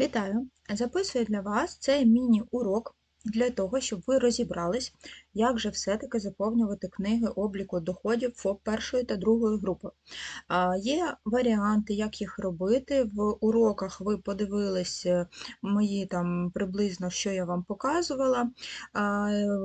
Вітаю! Записую для вас цей міні-урок для того, щоб ви розібрались, як же все-таки заповнювати книги обліку доходів ФОП першої та другої групи. Є варіанти, як їх робити. В уроках ви подивились е, мої там приблизно, що я вам показувала.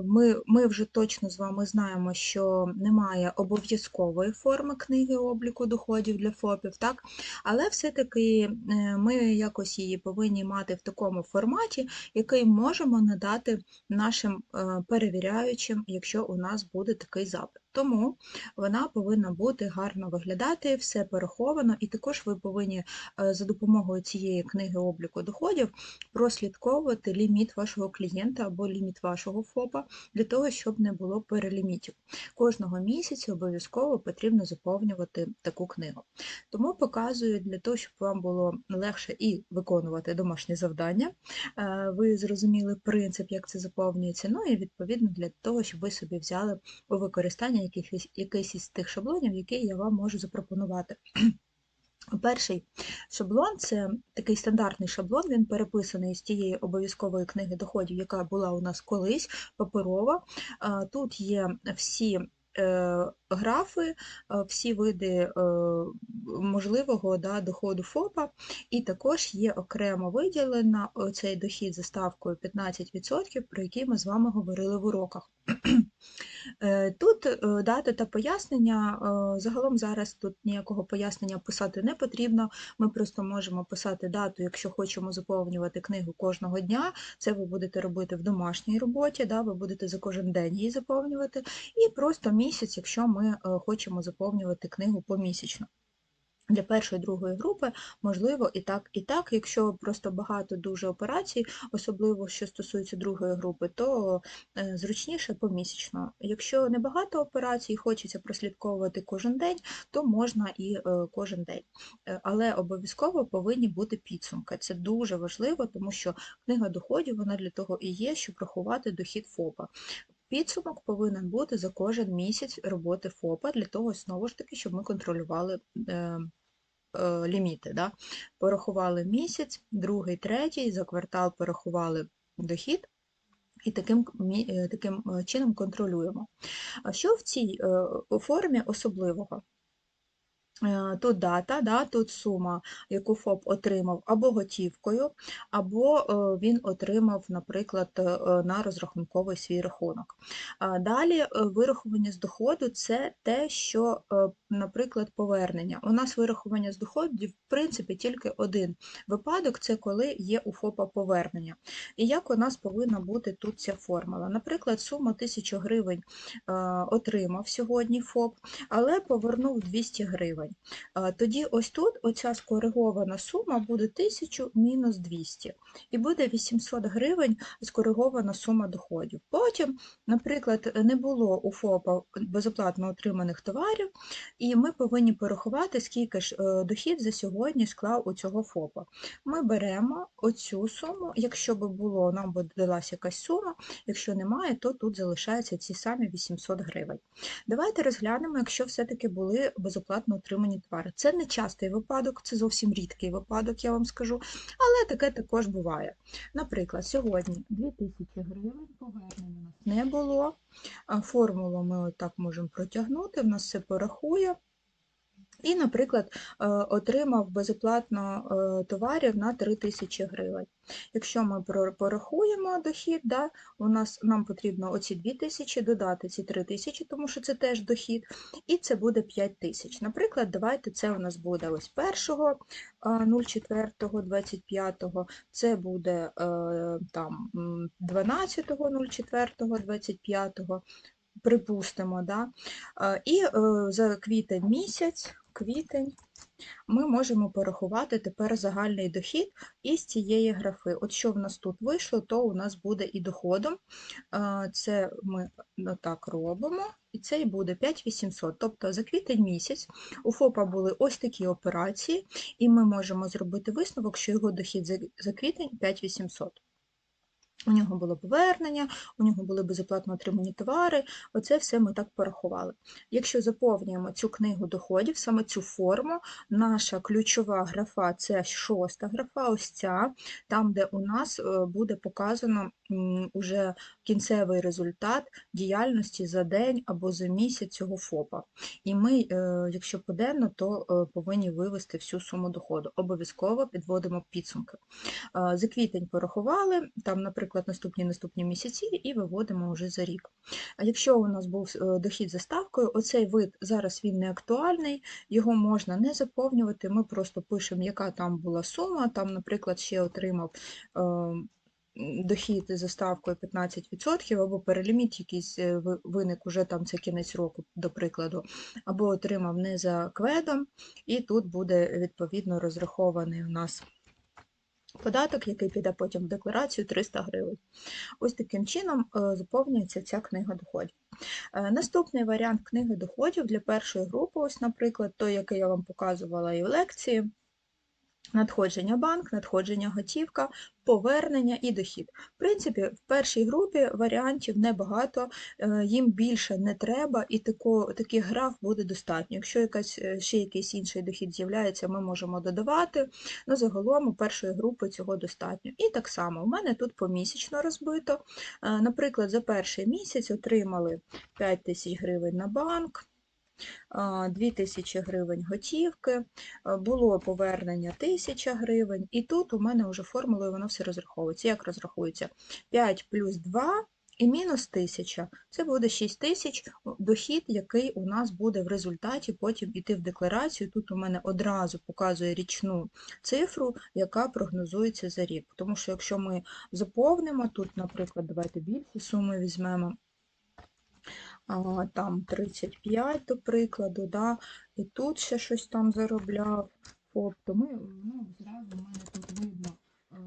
Ми ми вже точно з вами знаємо, що немає обов'язкової форми книги обліку доходів для ФОПів, так? але все-таки е, ми якось її повинні мати в такому форматі, який можемо надати нашим е, перевіряючим, якщо у нас буде такий запит. Тому вона повинна бути гарно виглядати, все пораховано, і також ви повинні е, за допомогою цієї книги обліку доходів прослідковувати ліміт вашого клієнта або ліміт вашого ФОПа для того, щоб не було перелімітів. Кожного місяця обов'язково потрібно заповнювати таку книгу. Тому показую для того, щоб вам було легше і виконувати домашні завдання. Е, ви зрозуміли принцип, як це заповнюється, ну і відповідно для того, щоб ви собі взяли у використання якийсь, якийсь із тих шаблонів, який я вам можу запропонувати. Перший шаблон це такий стандартний шаблон, він переписаний з тієї обов'язкової книги доходів, яка була у нас колись, паперова. Тут є всі е, графи, е, всі види е, можливого да, доходу ФОПа, і також є окремо виділена цей дохід за ставкою 15%, про який ми з вами говорили в уроках. Е, тут е, дата та пояснення, е, загалом зараз тут ніякого пояснення писати не потрібно. Ми просто можемо писати дату, якщо хочемо заповнювати книгу кожного дня. Це ви будете робити в домашній роботі, да, ви будете за кожен день її заповнювати, і просто місяць, якщо ми хочемо заповнювати книгу помісячно. Для першої другої групи можливо і так, і так. Якщо просто багато дуже операцій, особливо що стосується другої групи, то е, зручніше помісячно. Якщо не багато операцій, хочеться прослідковувати кожен день, то можна і е, кожен день. Е, але обов'язково повинні бути підсумки. Це дуже важливо, тому що книга доходів вона для того і є, щоб рахувати дохід ФОПа. Підсумок повинен бути за кожен місяць роботи ФОПа для того, знову ж таки, щоб ми контролювали ліміти. Да? Порахували місяць, другий, третій, за квартал порахували дохід. І таким е, таким чином контролюємо. А що в цій формі особливого? Е, тут дата, да, тут сума, яку ФОП отримав або готівкою, або е, він отримав, наприклад, е, на розрахунковий свій рахунок. Далі вирахування з доходу це те, що, наприклад, повернення. У нас вирахування з доходу, в принципі, тільки один випадок це коли є у ФОПа повернення. І як у нас повинна бути тут ця формула? Наприклад, сума 1000 гривень отримав сьогодні ФОП, але повернув 200 гривень. Тоді ось тут оця скоригована сума буде 1000 мінус 200 і буде 800 гривень скоригована сума доходів. Потім, наприклад, не було у ФОПа безоплатно отриманих товарів, і ми повинні порахувати, скільки ж е, дохід за сьогодні склав у цього ФОПа. Ми беремо оцю суму, якщо би було, нам би додалася якась сума, якщо немає, то тут залишаються ці самі 800 гривень. Давайте розглянемо, якщо все-таки були безоплатно отримані товари. Це не частий випадок, це зовсім рідкий випадок, я вам скажу, але таке також буває. Наприклад, сьогодні 2000 гривень повернення не було. Формулу ми отак можемо протягнути, в нас все порахує. І, наприклад, е, отримав безоплатно е, товарів на 3 тисячі гривень. Якщо ми порахуємо дохід, да, у нас нам потрібно оці 2 тисячі додати ці 3 тисячі, тому що це теж дохід, і це буде 5 тисяч. Наприклад, давайте це у нас буде ось 1.04.25, це буде е, там 12.04.25, припустимо, да? і за квітень місяць квітень, ми можемо порахувати тепер загальний дохід із цієї графи. От що в нас тут вийшло, то у нас буде і доходом. Це ми так робимо, і це і буде 5800. Тобто за квітень місяць у ФОПа були ось такі операції, і ми можемо зробити висновок, що його дохід за квітень 5800. У нього було повернення, у нього були безоплатно отримані товари. Оце все ми так порахували. Якщо заповнюємо цю книгу доходів, саме цю форму, наша ключова графа це шоста графа, ось ця, там, де у нас е, буде показано уже кінцевий результат діяльності за день або за місяць цього ФОПа. І ми, е, якщо поденно, то е, повинні вивести всю суму доходу. Обов'язково підводимо підсумки. Е, За квітень порахували, там, наприклад, наступні наступні місяці, і виводимо вже за рік. А якщо у нас був дохід за ставкою, оцей вид зараз він не актуальний, його можна не заповнювати. Ми просто пишемо, яка там була сума. Там, наприклад, ще отримав. Дохід за ставкою 15%, або переліміт якийсь е, виник уже там це кінець року, до прикладу, або отримав не за кведом, і тут буде відповідно розрахований у нас податок, який піде потім в декларацію 300 гривень. Ось таким чином е, заповнюється ця книга доходів. Е, Наступний варіант книги доходів для першої групи, ось, наприклад, той, який я вам показувала і в лекції. Надходження банк, надходження готівка, повернення і дохід. В принципі, в першій групі варіантів небагато, е, їм більше не треба, і тако, таких граф буде достатньо. Якщо якась, е, ще якийсь інший дохід з'являється, ми можемо додавати. Ну, загалом у першої групи цього достатньо. І так само, у мене тут помісячно розбито. Е, Наприклад, за перший місяць отримали 5 тисяч гривень на банк. 2 тисячі гривень готівки, е, було повернення 1000 гривень, і тут у мене вже формулою воно все розраховується. Як розрахується? 5 плюс 2 і мінус 1000 – це буде 6 тисяч дохід, який у нас буде в результаті потім іти в декларацію. Тут у мене одразу показує річну цифру, яка прогнозується за рік. Тому що якщо ми заповнимо, тут, наприклад, давайте більші суми візьмемо, там 35, до прикладу, да, і тут ще щось там заробляв. Тобто ми, ну, зразу в мене тут видно,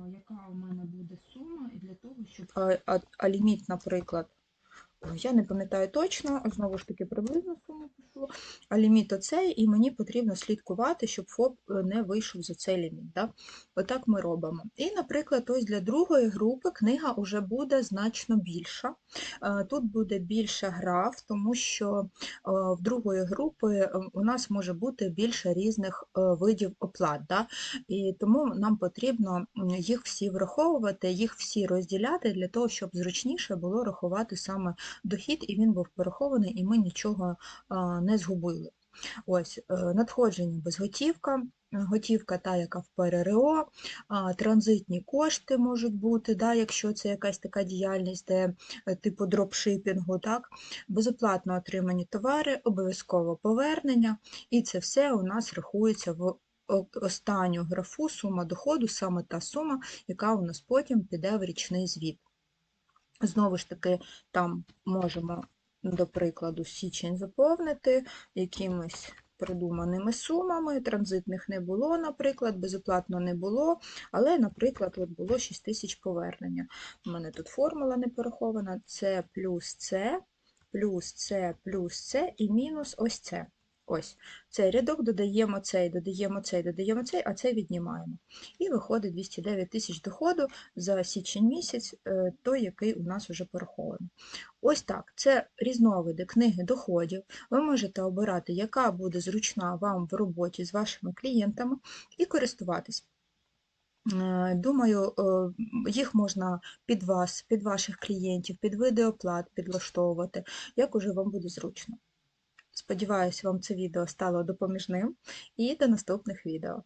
яка у мене буде сума, і для того, щоб а, а, а ліміт, наприклад, я не пам'ятаю точно, знову ж таки приблизно суму а ліміт оцей, і мені потрібно слідкувати, щоб ФОП е, не вийшов за цей ліміт. Да? Отак ми робимо. І, наприклад, ось для другої групи книга вже буде значно більша. Е, Тут буде більше граф, тому що е, в другої групи у нас може бути більше різних видів оплат. Да? І тому нам потрібно їх всі враховувати, їх всі розділяти для того, щоб зручніше було рахувати саме дохід, і він був порахований, і ми нічого а, не згубили. Ось, е, надходження безготівка, готівка та, яка в ПРРО, транзитні кошти можуть бути, да, якщо це якась така діяльність, де е, типу дропшипінгу, так, безоплатно отримані товари, обов'язково повернення, і це все у нас рахується в останню графу сума доходу, саме та сума, яка у нас потім піде в річний звіт. Знову ж таки, там можемо, до прикладу, січень заповнити якимись придуманими сумами, транзитних не було, наприклад, безоплатно не було, але, наприклад, от було 6 тисяч повернення. У мене тут формула не порахована, це плюс це, плюс це, плюс це і мінус ось це. Ось, цей рядок додаємо цей, додаємо цей, додаємо цей, а цей віднімаємо. І виходить 209 тисяч доходу за січень місяць, е, той, який у нас вже порахований. Ось так, це різновиди книги доходів. Ви можете обирати, яка буде зручна вам в роботі з вашими клієнтами, і користуватись. Е, Думаю, е, їх можна під вас, під ваших клієнтів, під види оплат підлаштовувати, як уже вам буде зручно. Сподіваюсь, вам це відео стало допоміжним і до наступних відео.